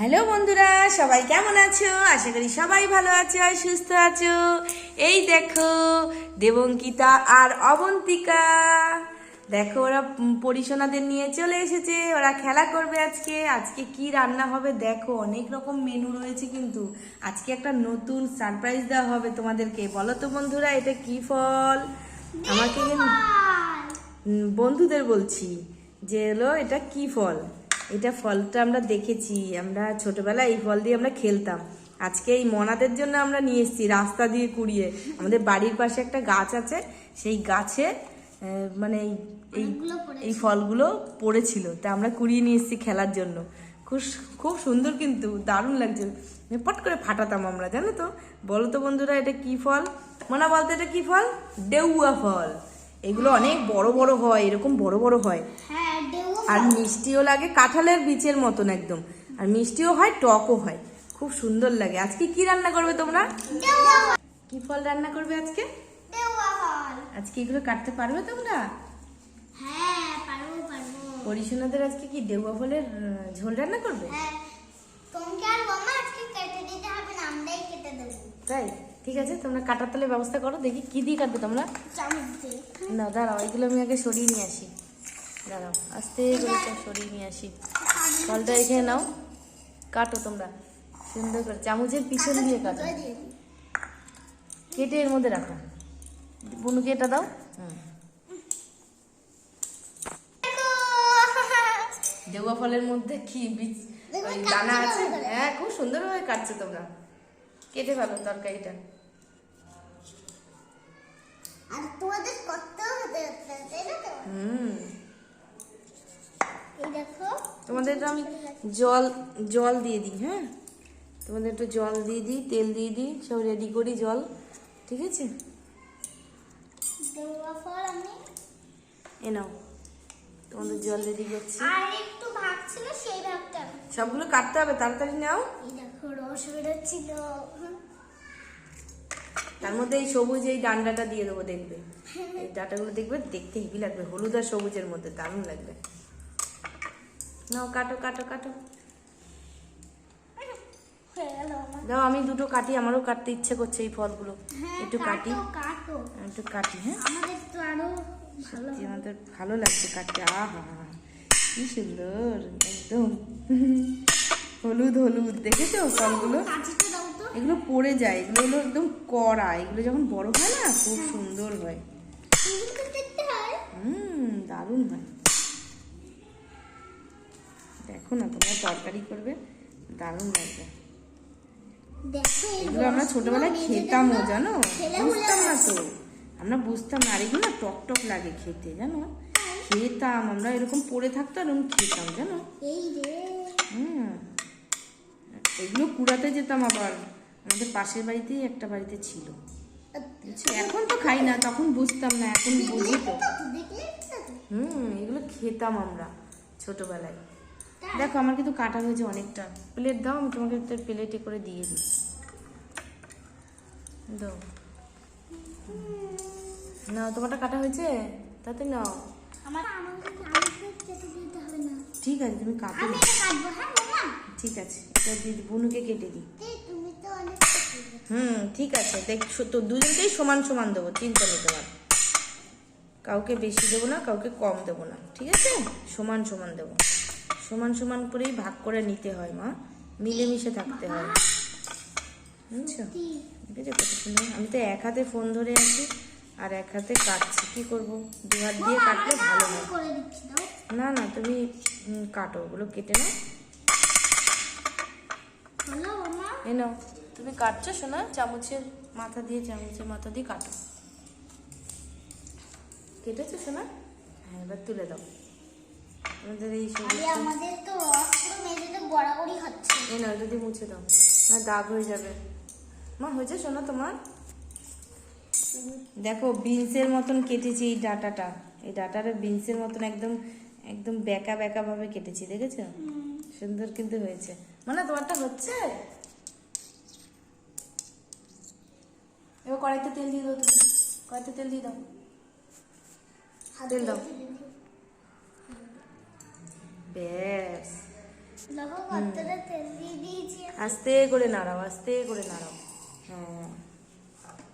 Hello বন্ধুরা সবাই কেমন আছো? আশা করি সবাই ভালো আছো আর সুস্থ আছো। এই দেখো দেবঙ্কিতা আর অবন্তিকা। দেখো ওরা পরিসোনাদের নিয়ে চলে এসেছে ওরা খেলা করবে আজকে। আজকে কি রান্না হবে দেখো অনেক রকম মেনু রয়েছে কিন্তু। আজকে একটা নতুন সারপ্রাইজ দেওয়া হবে তোমাদেরকে। বলো তো বন্ধুরা এটা কি ফল? আমাকে বন্ধুদের বলছি যে হলো এটা কি ফল? এটা ফলটা আমরা দেখেছি আমরা ছোটবেলায় এই ফল দিয়ে আমরা খেলতাম। আজকে এই মনাদের জন্য আমরা নিয়ে এসেছি রাস্তা দিয়ে কুড়িয়ে। আমাদের বাড়ির পাশে একটা গাছ আছে সেই গাছে মানে এই- এই ফলগুলো পড়েছিল। তা আমরা কুড়িয়ে নিয়ে এসেছি খেলার জন্য। খুব খুব সুন্দর কিন্তু দারুণ লাগছে। পট করে ফাটাতাম আমরা জানো তো? বলো তো বন্ধুরা এটা কি ফল? মনা বলতো এটা কি ফল? ডেউয়া ফল। এগুলো অনেক বড় বড় হয় এরকম বড় বড় হয়। হ্যাঁ আর মিষ্টিও লাগে কাঁঠালের বীজের মতন একদম। আর মিষ্টিও হয় টকও হয়। খুব সুন্দর লাগে। আজকে কি রান্না করবে তোমরা? কি ফল রান্না করবে আজকে? আজকে এগুলো কাটতে পারবে তোমরা? পরিশোনাদের আজকে কি দেওয়া ফলের ঝোল রান্না করবে? তাই? ঠিক আছে তোমরা কাটার তালে ব্যবস্থা করো দেখি কি দিয়ে কাটবে তোমরা? না দাঁড়াও এগুলো আমি আগে সরিয়ে নিয়ে আসি। দাঁড়াও আস্তে করে সব সরিয়ে নিয়ে আসি। ফলটা এখানে নাও কাটো তোমরা। সুন্দর করে চামচের পিছন দিয়ে কাটো। কেটে এর মধ্যে রাখো। বুনুকে এটা দাও। হুম। দেওয়া ফলের মধ্যে কি বীজ? দানা আছে? হ্যাঁ খুব সুন্দরভাবে কাটছো তোমরা। কেটে ফেলো তরকারিটা। আর তোমাদের কত হতে হুম। তোমাদের তো আমি জল জল দিয়ে দিই হ্যাঁ? তোমাদের একটু জল দিয়ে দিই তেল দিয়ে দিই সব রেডি করি জল ঠিক আছে? এ নাও তোমাদের জল রেডি করছি। আর একটু ভাগ ছিল সেই ভাগটা। সবগুলো কাটতে হবে তাড়াতাড়ি নাও। এই দেখো রস বেরোচ্ছিল। তার মধ্যে এই সবুজ এই ডান্ডাটা দিয়ে দেবো দেখবে। এই ডাটাগুলো দেখবে দেখতে হেভি লাগবে হলুদ আর সবুজের মধ্যে দারুণ লাগবে। নাও কাটো কাটো কাটো। দাও আমি দুটো কাটি আমারও কাটতে ইচ্ছে করছে এই ফলগুলো। হ্যাঁ একটু কাটি একটু কাটি হ্যাঁ। সত্যি আমাদের ভালো লাগছে কাটতে। আহা কি সুন্দর একদম। হলুদ হলুদ দেখেছ ফলগুলো? এগুলো পড়ে যায় এগুলো হলো একদম কড়া এগুলো যখন বড় হয় না খুব সুন্দর হয়। দেখতে হয়। হুম দারুণ হয়। দেখো না তোমরা তরকারি করবে দারুণ লাগবে। এগুলো আমরা ছোটবেলায় খেতামও জানো? বুঝতাম না তো। আমরা বুঝতাম না আর এগুলো না টক টক লাগে খেতে জানো? খেতাম আমরা এরকম পড়ে থাকতো আর এরকম খেতাম জানো? হুম। এগুলো কুড়াতে যেতাম আবার। আমাদের পাশের বাড়িতেই একটা বাড়িতে ছিল। এখন তো খাই না তখন বুঝতাম না এখন বুঝি তো? হুম এগুলো খেতাম আমরা ছোটবেলায়। দেখো আমার কিন্তু কাটা হয়েছে অনেকটা। প্লেট দাও আমি তোমাকে প্লেটে করে দিয়ে দিই। দাও। না তোমারটা কাটা হয়েছে? তাতে নাও। আমার ঠিক আছে তুমি কাটো। হ্যাঁ ঠিক আছে বুনুকে কেটে দিই। হুম ঠিক আছে দেখ তো দুজনকেই সমান সমান দেবো চিন্তা নেই তোমার কাউকে বেশি দেবো না কাউকে কম দেবো না ঠিক আছে? সমান সমান দেবো। সমান সমান করেই ভাগ করে নিতে হয় মা। মিলেমিশে থাকতে হয়। বুঝছ? ঠিক আছে কত সুন্দর। আমি তো এক হাতে ফোন ধরে আছি আর এক হাতে কাটছি। কি করব? দু হাত দিয়ে কাটলে ভালো হয়। না না তুমি কাটো। ওগুলো কেটে নাও। হলো এ নাও। তুমি কাটছো শোনা চামচের মাথা দিয়ে চামচের মাথা দিয়ে কাটো। কেটেছো শোনা হ্যাঁ এবার তুলে দাও। আমাদের এই আমাদের তো গড়াগড়ি হচ্ছে। এ নাও এটা মুছে দাও। না দাগ হয়ে যাবে। মা হয়েছে শোনা তোমার? দেখো বিনসের মতন কেটেছি এই ডাটাটা। এই ডাটাটা বিনসের মতন একদম একদম বেঁকা বেঁকা ভাবে কেটেছি দেখেছ? সুন্দর কিন্তু হয়েছে। মানে তোমারটা হচ্ছে? এবার কড়াইতে তেল দিয়ে দাও তুমি। কড়াইতে তেল দিয়ে দাও। তেল দাও। ব্যাস আস্তে করে নাড়াও আস্তে করে নাড়াও। হ্যাঁ।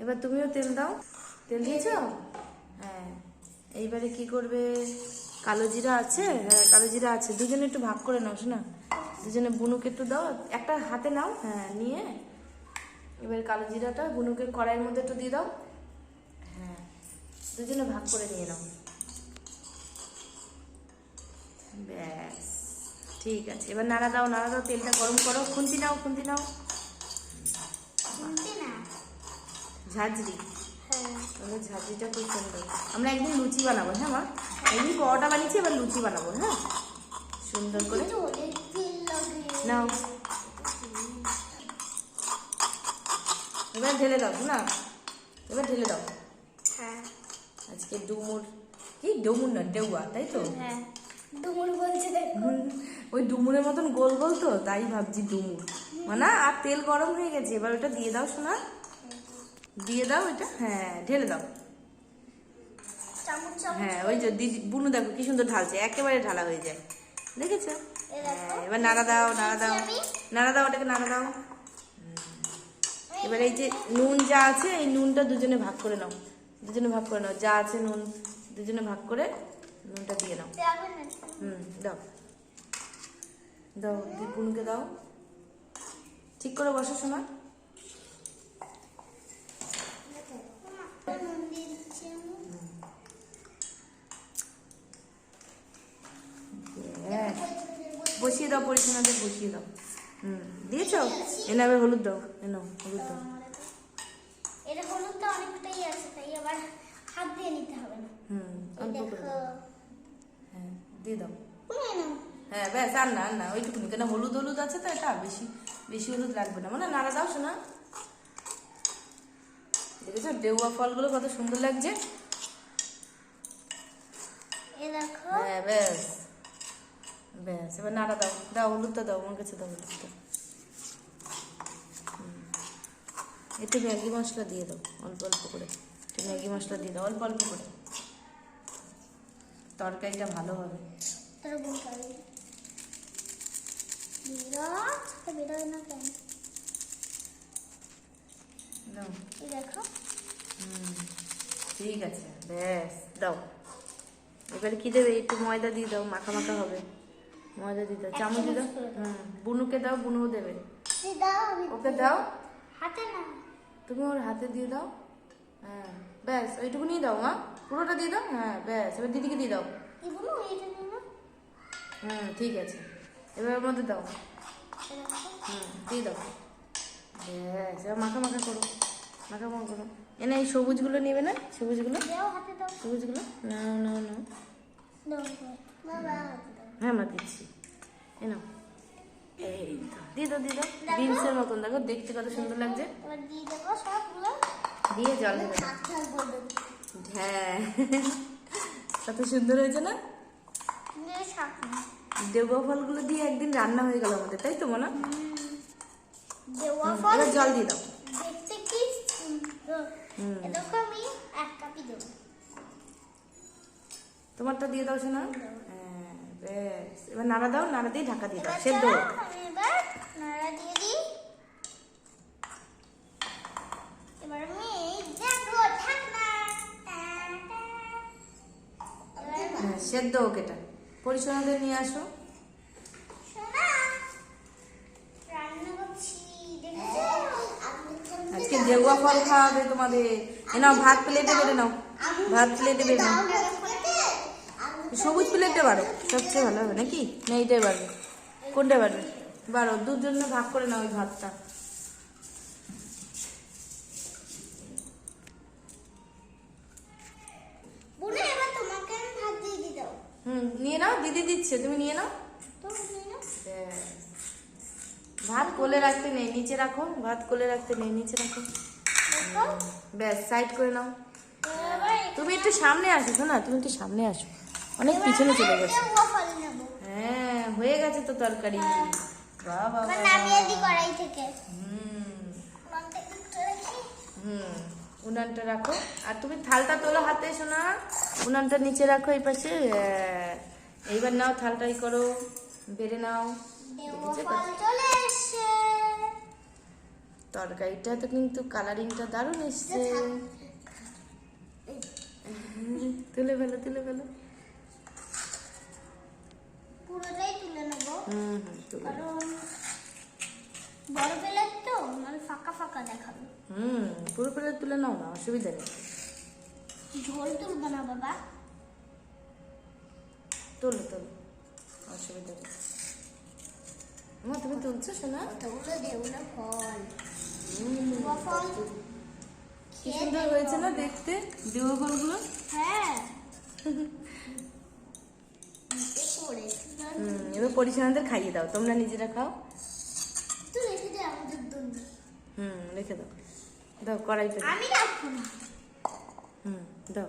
এবার তুমিও তেল দাও। তেল দিয়েছ? হ্যাঁ। এইবারে কি করবে? কালো জিরা আছে? হ্যাঁ কালো জিরা আছে। দুজনে একটু ভাগ করে নাও শোনা। দুজনে বুনুকে একটু দাও। একটা হাতে নাও হ্যাঁ নিয়ে। এবার কালো জিরাটা বুনুকে কড়াইয়ের মধ্যে একটু দিয়ে দাও। হ্যাঁ। দুজনে ভাগ করে নিয়ে নাও। ব্যাস ঠিক আছে। এবার নাড়া দাও নাড়া দাও তেলটা গরম করো। খুন্তি নাও খুন্তি নাও। ঝাঁঝরি। হ্যাঁ। তাহলে ঝাঁঝরিটা খুব সুন্দর। আমরা একদিন লুচি বানাবো হ্যাঁ মা? একদিন পরোটা বানিয়েছি এবার লুচি বানাবো হ্যাঁ? সুন্দর করে। নাও। এবার ঢেলে দাও না? এবার ঢেলে দাও। হ্যাঁ। আজকে ডুমুর কি? ডুমুর না ডেউয়া তাই তো? হ্যাঁ। ডুমুর বলছে ওই ডুমুরের মতন গোল গোল তো তাই ভাবছি ডুমুর। মানে আর তেল গরম হয়ে গেছে এবার ওটা দিয়ে দাও শোনা দিয়ে দাও এটা হ্যাঁ ঢেলে দাও। হ্যাঁ ওই যে দিদি বুনু দেখো কি সুন্দর ঢালছে একেবারে ঢালা হয়ে যায়। দেখেছ? হ্যাঁ, এবার নাড়া দাও নাড়া দাও। নাড়া দাও ওটাকে নাড়া দাও। এবার এই যে নুন যা আছে এই নুনটা দুজনে ভাগ করে নাও। দুজনে ভাগ করে নাও যা আছে নুন দুজনে ভাগ করে নুনটা দিয়ে না হুম দাও। দাও দি- দাও। ঠিক করে বসো শোনা বসিয়ে দাও পরিচ্ছন্নদের বসিয়ে দাও। হুম দিয়েছ? এনে আবার হলুদ দাও এনো হলুদ দাও। এটা হলুদটা অনেকটাই আছে তাই আবার হাত দিয়ে নিতে হবে হুম অল্প করে দাও। হ্যাঁ দিয়ে দাও। হ্যাঁ ব্যাস আর না আর না ওইটুকুনি। কেন হলুদ হলুদ আছে তো এটা? বেশি বেশি হলুদ লাগবে না। মানে নাড়া দাও শোনা দেখেছ? ডেউয়া ফলগুলো কত সুন্দর লাগছে? হ্যাঁ ব্যাস। ব্যাস এবার নাড়া দাও। দাও হলুদটা দাও আমার কাছে দাও হলুদটা। একটু ম্যাগি মশলা দিয়ে দাও অল্প অল্প করে। একটু ম্যাগি মশলা দিয়ে দাও অল্প অল্প করে। তরকারিটা ভালো হবে। ঠিক আছে ব্যাস দাও। এবারে কি দেবে? একটু ময়দা দিয়ে দাও মাখা মাখা হবে। ময়দা দিয়ে দাও চামচ দিয়ে দাও। হুম বুনুকে দাও বুনুও দেবে। দাও ওকে দাও। হাতে না তুমি ওর হাতে দিয়ে দাও। হ্যাঁ ব্যাস ওইটুকুনি দাও মা। পুরোটা দিয়ে দাও? হ্যাঁ ব্যাস। এবার দিদিকে দিয়ে দাও। হুম ঠিক আছে। এবার মধ্যে দাও। হুম দিয়ে দাও। ব্যাস এবার মাখা মাখা করো। মাখা মাখা করো। এনে এই সবুজগুলো নেবে না? সবুজগুলো? সবুজগুলো? নাও নাও নাও দাও বাবা হাতে দাও। হ্যাঁ মা দিচ্ছি। এ নাও। এই তো দিয়ে দাও দিয়ে দাও। বিনসের মতন। দেখো দেখতে কত সুন্দর লাগছে। দিয়ে জল দেবে। হ্যাঁ। কত সুন্দর হয়েছে না? দেবো ফলগুলো দিয়ে একদিন রান্না হয়ে গেল আমাদের তাই তো মনে? এবার জল দিয়ে দাও। তোমারটা দিয়ে দাও শোনা হ্যাঁ বেশ এবার নাড়া দাও নাড়া দিয়ে ঢাকা দিয়ে দাও। সেদ্ধ চলো, হোক। আমি এবার নাড়া দিয়ে দিই এবার আমি দেখো ঢাকনা টা, টা। এবার হ্যাঁ সেদ্ধ হোক এটা। পরিচ্ছন্নদের নিয়ে আসো? আজকে দেওয়া ফল খাওয়াবে তোমাদের। এ নাও, ভাত প্লেটে বেড়ে নাও। ভাত প্লেটে বেড়ে নাও। সবুজ প্লেটে বাড়ো। সবচেয়ে ভালো হবে নাকি? না এইটাই বাড়বে। কোনটা বাড়বে? বাড়ো দুজন ভাগ করে নাও ওই ভাতটা বুনো, এবার তোমাকে আমি ভাত দিয়ে দিই দাও। হুম নিয়ে নাও দিদি দিচ্ছে, তুমি নিয়ে নাও। ভাত কোলে রাখতে নেই, নিচে রাখো, ভাত কোলে রাখতে নেই, নিচে রাখো। ব্যাস সাইড করে নাও। তুমি একটু সামনে আসো না তুমি একটু সামনে আসো। অনেক পিছনে চলে গেছে। হ্যাঁ হয়ে গেছে তো তরকারি। হুম উনানটা রাখো। আর তুমি থালটা তোলো হাতে, শোনা। উনানটা নিচে রাখো এই পাশে এইবার নাও থালটাই করো বেড়ে নাও। তরকারিটা তো কিন্তু কালারিংটা দারুণ এসছে। তুলে ফেলো তুলে ফেলো। পুরোটাই তুলে নেব। হুম কারণ বড় প্লেট তো মানে ফাঁকা ফাঁকা দেখাবে। হুম পুরো করে তুলে নাও না অসুবিধা নেই। ঝোল তুলবো না বাবা। তোলো তোলো। অসুবিধা নেই। মা তুমি তুলছো শোনা কতগুলো দেউলা ফল ফল কি সুন্দর হয়েছে না দেখতে দেওয়া ফলগুলো? হ্যাঁ। এবার পরিচালনাদের খাইয়ে দাও তোমরা নিজেরা খাও। হুম রেখে দাও। দাও কড়াইতে দাও। আমি রাখব না। হুম দাও।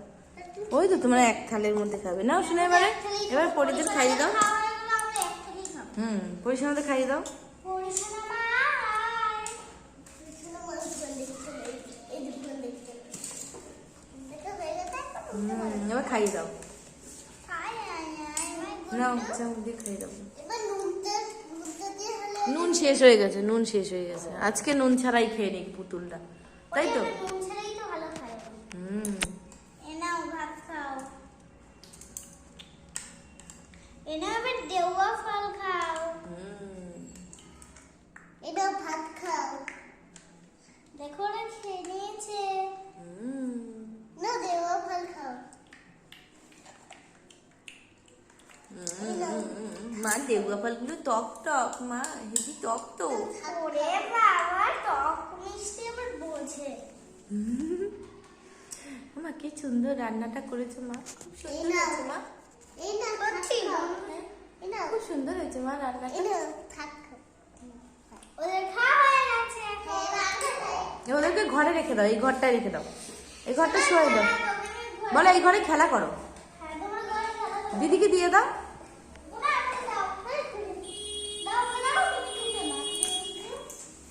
ওই তো তোমরা এক থালের মধ্যে খাবে। নাও শোনা এবারে। এবার পরিদের খাইয়ে দাও। হুম পরিচালনাদের খাইয়ে দাও। এবার খাইয়ে দাও। নাও দাও। নুন শেষ হয়ে গেছে, নুন শেষ হয়ে গেছে। আজকে নুন ছাড়াই খেয়ে নিক পুতুলটা। তাই তো ওই এবার নুন ছাড়াই তো ভালো খায় হুম এ নাও ভাত খাও এ নাও এবার দেওয়া ফল খাও হুম এটাও ভাত খাও দেখো ওরা খেয়ে নিয়েছে হুম না দেওয়া ফল খাও মা দেউয়া ফলগুলো টক টক মা হেবি টক তো। ওরে বাবা টক মিষ্টি আবার বোঝে। মা কি সুন্দর রান্নাটা করেছ মা খুব সুন্দর হয়েছে মা। এই না করছি খুব সুন্দর হয়েছে মা রান্নাটা। ওদেরকে ঘরে রেখে দাও এই ঘরটায় রেখে দাও। এই ঘরটা শোয়ে দাও। বলো এই হ্যাঁ ঘরে খেলা করো। দিদিকে দিয়ে দাও ওরা আমাকে দাও হ্যাঁ, দাও দাও খেতে না হুম ওদের খাওয়া শুরু করি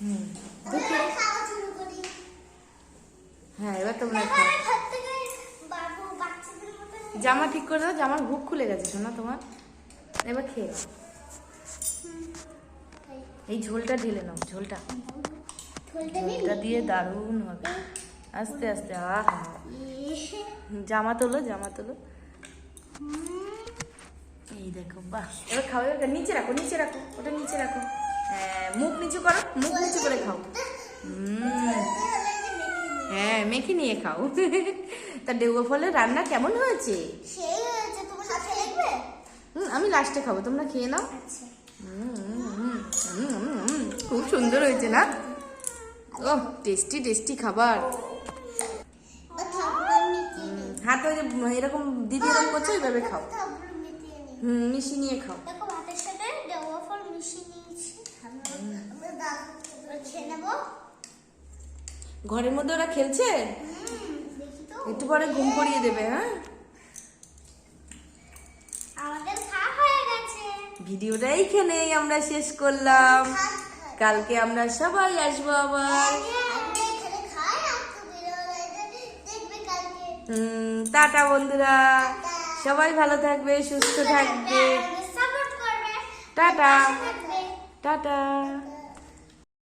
হ্যাঁ এবার তোমরা জামা ঠিক করে দাও জামার হুক খুলে গেছে শোনা তোমার। এবার খেয়ে এই ঝোলটা ঢেলে নাও ঝোলটা। ঝোলটা দিয়ে দারুণ হবে। আস্তে আস্তে আহা। জামা তোলো জামা তোলো। এই দেখো বাহ। এবার খাও এবার নিচে রাখো নিচে রাখো। ওটা নিচে রাখো। মুখ নিচু করো মুখ নিচু করে খাও হ্যাঁ মেখে নিয়ে খাও তা ডেউয়া ফলের রান্না কেমন হয়েছে আমি লাস্টে খাব তোমরা খেয়ে নাও আচ্ছা খুব সুন্দর হয়েছে না ও টেস্টি টেস্টি খাবার হাত ওই এরকম দিদি এরকম করছ এইভাবে খাও হুম মিশিয়ে নিয়ে খাও দেখো ভাতের সাথে দেওয়া ফল মিশিয়ে নিয়েছি আমরা দাঁত খেয়ে নেব ঘরের মধ্যে ওরা খেলছে? একটু পরে ঘুম পড়িয়ে দেবে হ্যাঁ? ভিডিওটা এইখানেই আমরা শেষ করলাম। কালকে আমরা সবাই আসব আবার। টাটা বন্ধুরা। সবাই ভালো থাকবে সুস্থ থাকবে। টাটা। টাটা।